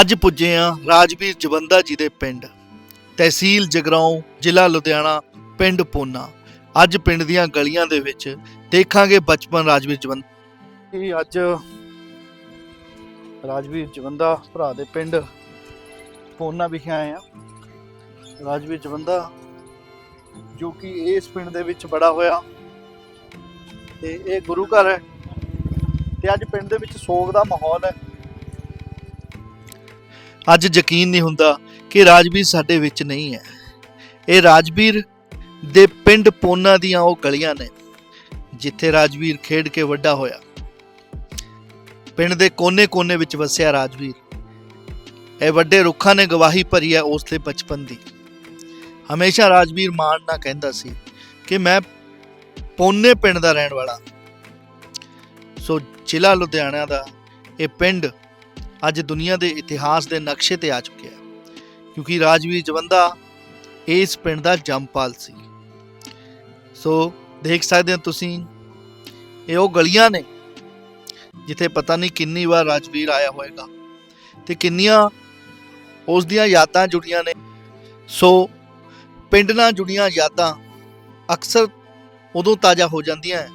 ਅੱਜ ਪੁੱਜੇ ਆ ਰਾਜਵੀਰ ਜਵੰਦਾ ਜੀ ਦੇ ਪਿੰਡ। ਤਹਿਸੀਲ ਜਗਰਾਉਂ, ਜ਼ਿਲ੍ਹਾ ਲੁਧਿਆਣਾ, ਪਿੰਡ ਪੋਨਾ। ਅੱਜ ਪਿੰਡ ਦੀਆਂ ਗਲੀਆਂ ਦੇ ਵਿੱਚ ਦੇਖਾਂਗੇ ਬਚਪਨ ਰਾਜਵੀਰ ਜਵੰਦਾ। ਇਹ ਅੱਜ ਰਾਜਵੀਰ ਜਵੰਦਾ ਭਰਾ ਦੇ ਪਿੰਡ ਪੋਨਾ ਵਿਖੇ ਆਏ ਆ। ਰਾਜਵੀਰ ਜਵੰਦਾ, ਜੋ ਕਿ ਇਸ ਪਿੰਡ ਦੇ ਵਿੱਚ ਬੜਾ ਹੋਇਆ। ਤੇ ਇਹ ਗੁਰੂ ਘਰ ਹੈ। ਤੇ ਅੱਜ ਪਿੰਡ ਦੇ ਵਿੱਚ ਸੋਗ ਦਾ ਮਾਹੌਲ ਹੈ। ਅੱਜ ਯਕੀਨ ਨਹੀਂ ਹੁੰਦਾ ਕਿ ਰਾਜਵੀਰ ਸਾਡੇ ਵਿੱਚ ਨਹੀਂ ਹੈ। ਇਹ ਰਾਜਵੀਰ ਦੇ ਪਿੰਡ ਪੋਨਾ ਦੀਆਂ ਉਹ ਗਲੀਆਂ ਨੇ, ਜਿੱਥੇ ਰਾਜਵੀਰ ਖੇਡ ਕੇ ਵੱਡਾ ਹੋਇਆ। ਪਿੰਡ ਦੇ ਕੋਨੇ-ਕੋਨੇ ਵਿੱਚ ਵਸਿਆ ਰਾਜਵੀਰ। ਇਹ ਵੱਡੇ ਰੁੱਖਾਂ ਨੇ ਗਵਾਹੀ ਭਰੀ ਹੈ ਉਸ ਦੇ ਬਚਪਨ ਦੀ। ਹਮੇਸ਼ਾ ਰਾਜਵੀਰ ਮਾਣ ਨਾਲ ਕਹਿੰਦਾ ਸੀ ਕਿ ਮੈਂ ਪੋਨੇ ਪਿੰਡ ਦਾ ਰਹਿਣ ਵਾਲਾ। ਸੋ ਜ਼ਿਲ੍ਹਾ ਲੁਧਿਆਣਾ ਦਾ ਇਹ ਪਿੰਡ ਅੱਜ ਦੁਨੀਆ ਦੇ ਇਤਿਹਾਸ ਦੇ ਨਕਸ਼ੇ ਤੇ ਆ ਚੁੱਕਿਆ ਹੈ। ਕਿਉਂਕਿ ਰਾਜਵੀਰ ਜਵੰਦਾ ਇਸ ਪਿੰਡ ਦਾ ਜੰਮਪਾਲ ਸੀ। ਸੋ ਦੇਖ ਸਕਦੇ ਹੋ ਤੁਸੀਂ, ਇਹ ਉਹ ਗਲੀਆਂ ਨੇ ਜਿੱਥੇ ਪਤਾ ਨਹੀਂ ਕਿੰਨੀ ਵਾਰ ਰਾਜਵੀਰ ਆਇਆ ਹੋਵੇਗਾ ਤੇ ਕਿੰਨੀਆਂ ਉਸ ਦੀਆਂ ਯਾਦਾਂ ਜੁੜੀਆਂ ਨੇ। ਸੋ ਪਿੰਡ ਨਾਲ ਜੁੜੀਆਂ ਯਾਦਾਂ ਅਕਸਰ ਉਦੋਂ ਤਾਜ਼ਾ ਹੋ ਜਾਂਦੀਆਂ ਹੈ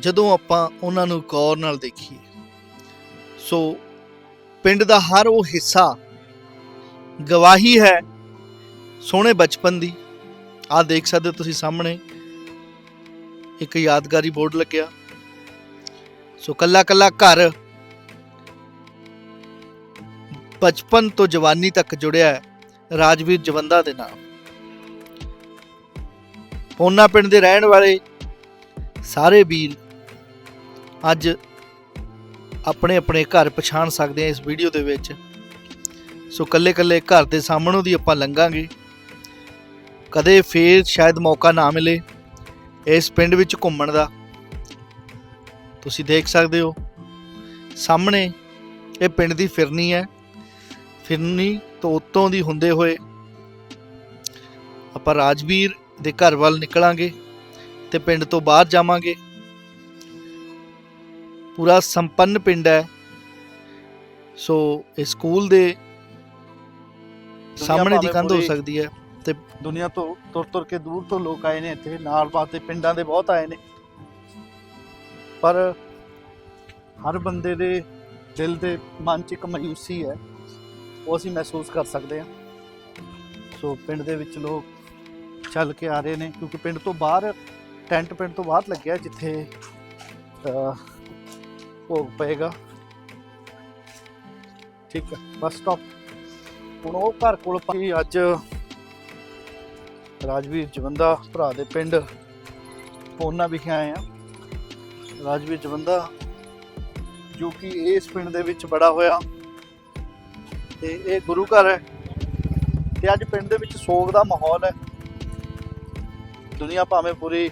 ਜਦੋਂ ਆਪਾਂ ਉਹਨਾਂ ਨੂੰ ਗੌਰ ਨਾਲ ਦੇਖੀਏ। ਸੋ ਪਿੰਡ ਦਾ ਹਰ ਉਹ ਹਿੱਸਾ ਗਵਾਹੀ ਹੈ ਸੋਹਣੇ ਬਚਪਨ ਦੀ। ਆਹ ਦੇਖ ਸਕਦੇ ਹੋ ਤੁਸੀਂ ਸਾਹਮਣੇ, ਇੱਕ ਯਾਦਗਾਰੀ ਬੋਰਡ ਲੱਗਿਆ। ਸੋ ਕੱਲਾ ਕੱਲਾ ਘਰ ਬਚਪਨ ਤੋਂ ਜਵਾਨੀ ਤੱਕ ਜੁੜਿਆ ਹੈ ਰਾਜਵੀਰ ਜਵੰਦਾ ਦੇ ਨਾਲ। ਪੋਨਾ ਪਿੰਡ ਦੇ ਰਹਿਣ ਵਾਲੇ ਸਾਰੇ ਵੀਰ ਅੱਜ ਆਪਣੇ ਆਪਣੇ ਘਰ ਪਛਾਣ ਸਕਦੇ ਆ ਇਸ ਵੀਡੀਓ ਦੇ ਵਿੱਚ। ਸੋ ਕੱਲੇ ਕੱਲੇ ਘਰ ਦੇ ਸਾਹਮਣੋਂ ਦੀ ਆਪਾਂ ਲੰਘਾਂਗੇ। ਕਦੇ ਫੇਰ ਸ਼ਾਇਦ ਮੌਕਾ ਨਾ ਮਿਲੇ ਇਸ ਪਿੰਡ ਵਿੱਚ ਘੁੰਮਣ ਦਾ। ਤੁਸੀਂ ਦੇਖ ਸਕਦੇ ਹੋ, ਸਾਹਮਣੇ ਇਹ ਪਿੰਡ ਦੀ ਫਿਰਨੀ ਹੈ। ਫਿਰਨੀ ਤੋਂ ਉੱਤੋਂ ਦੀ ਹੁੰਦੇ ਹੋਏ ਆਪਾਂ ਰਾਜਵੀਰ ਦੇ ਘਰ ਵੱਲ ਨਿਕਲਾਂਗੇ ਤੇ ਪਿੰਡ ਤੋਂ ਬਾਹਰ ਜਾਵਾਂਗੇ। ਪੂਰਾ ਸੰਪੰਨ ਪਿੰਡ ਹੈ। ਸੋ ਇਹ ਸਕੂਲ ਦੇ ਸਾਹਮਣੇ ਦੀ ਕੰਧ ਹੋ ਸਕਦੀ ਹੈ ਤੇ ਦੁਨੀਆ ਤੋਂ ਤੁਰ ਤੁਰ ਕੇ ਦੂਰ ਤੋਂ ਲੋਕ ਆਏ ਨੇ ਇੱਥੇ ਨਾਲ ਪਾਤੇ ਪਿੰਡਾਂ ਦੇ ਬਹੁਤ ਆਏ ਨੇ। ਪਰ ਹਰ ਬੰਦੇ ਦੇ ਦਿਲ ਦੇ ਮਨ 'ਚ ਇੱਕ ਮਾਯੂਸੀ ਹੈ ਉਹ ਅਸੀਂ ਮਹਿਸੂਸ ਕਰ ਸਕਦੇ ਹਾਂ। ਸੋ ਪਿੰਡ ਦੇ ਵਿੱਚ ਲੋਕ ਚੱਲ ਕੇ ਆ ਰਹੇ ਨੇ ਕਿਉਂਕਿ ਪਿੰਡ ਤੋਂ ਬਾਹਰ ਟੈਂਟ ਪਿੰਡ ਤੋਂ ਬਾਹਰ ਲੱਗਿਆ ਜਿੱਥੇ ਭੋਗ ਪਏਗਾ ਠੀਕ ਹੈ ਬਸ ਸਟਾਪ ਹੁਣ ਉਹ ਘਰ ਕੋਲ ਪਈ ਅੱਜ ਰਾਜਵੀਰ ਜਵੰਦਾ ਭਰਾ ਦੇ ਪਿੰਡ ਪੋਨਾ ਵਿਖੇ ਆਏ ਆ ਰਾਜਵੀਰ ਜਵੰਦਾ ਜੋ ਕਿ ਇਸ ਪਿੰਡ ਦੇ ਵਿੱਚ ਬੜਾ ਹੋਇਆ ਤੇ ਇਹ ਗੁਰੂ ਘਰ ਹੈ ਤੇ ਅੱਜ ਪਿੰਡ ਦੇ ਵਿੱਚ ਸੋਗ ਦਾ ਮਾਹੌਲ ਹੈ ਦੁਨੀਆ ਭਾਵੇਂ ਪੂਰੀ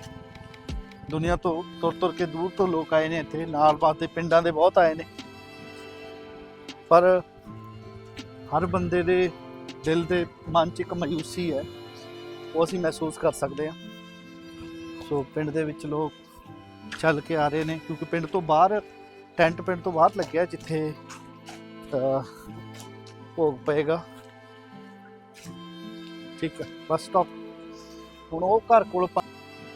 ਦੁਨੀਆ ਤੋਂ ਤੁਰ ਤੁਰ ਕੇ ਦੂਰ ਤੋਂ ਲੋਕ ਆਏ ਨੇ ਇੱਥੇ, ਨਾਲ ਪਾਤੇ ਪਿੰਡਾਂ ਦੇ ਬਹੁਤ ਆਏ ਨੇ। ਪਰ ਹਰ ਬੰਦੇ ਦੇ ਦਿਲ ਦੇ ਮਨ 'ਚ ਇੱਕ ਮਾਯੂਸੀ ਹੈ, ਉਹ ਅਸੀਂ ਮਹਿਸੂਸ ਕਰ ਸਕਦੇ ਹਾਂ। ਸੋ ਪਿੰਡ ਦੇ ਵਿੱਚ ਲੋਕ ਚੱਲ ਕੇ ਆ ਰਹੇ ਨੇ, ਕਿਉਂਕਿ ਪਿੰਡ ਤੋਂ ਬਾਹਰ, ਟੈਂਟ ਪਿੰਡ ਤੋਂ ਬਾਹਰ ਲੱਗਿਆ ਜਿੱਥੇ ਭੋਗ ਪਏਗਾ। ਠੀਕ ਹੈ, ਬਸ ਸਟਾਪ। ਹੁਣ ਉਹ ਘਰ ਕੋਲ ਪ-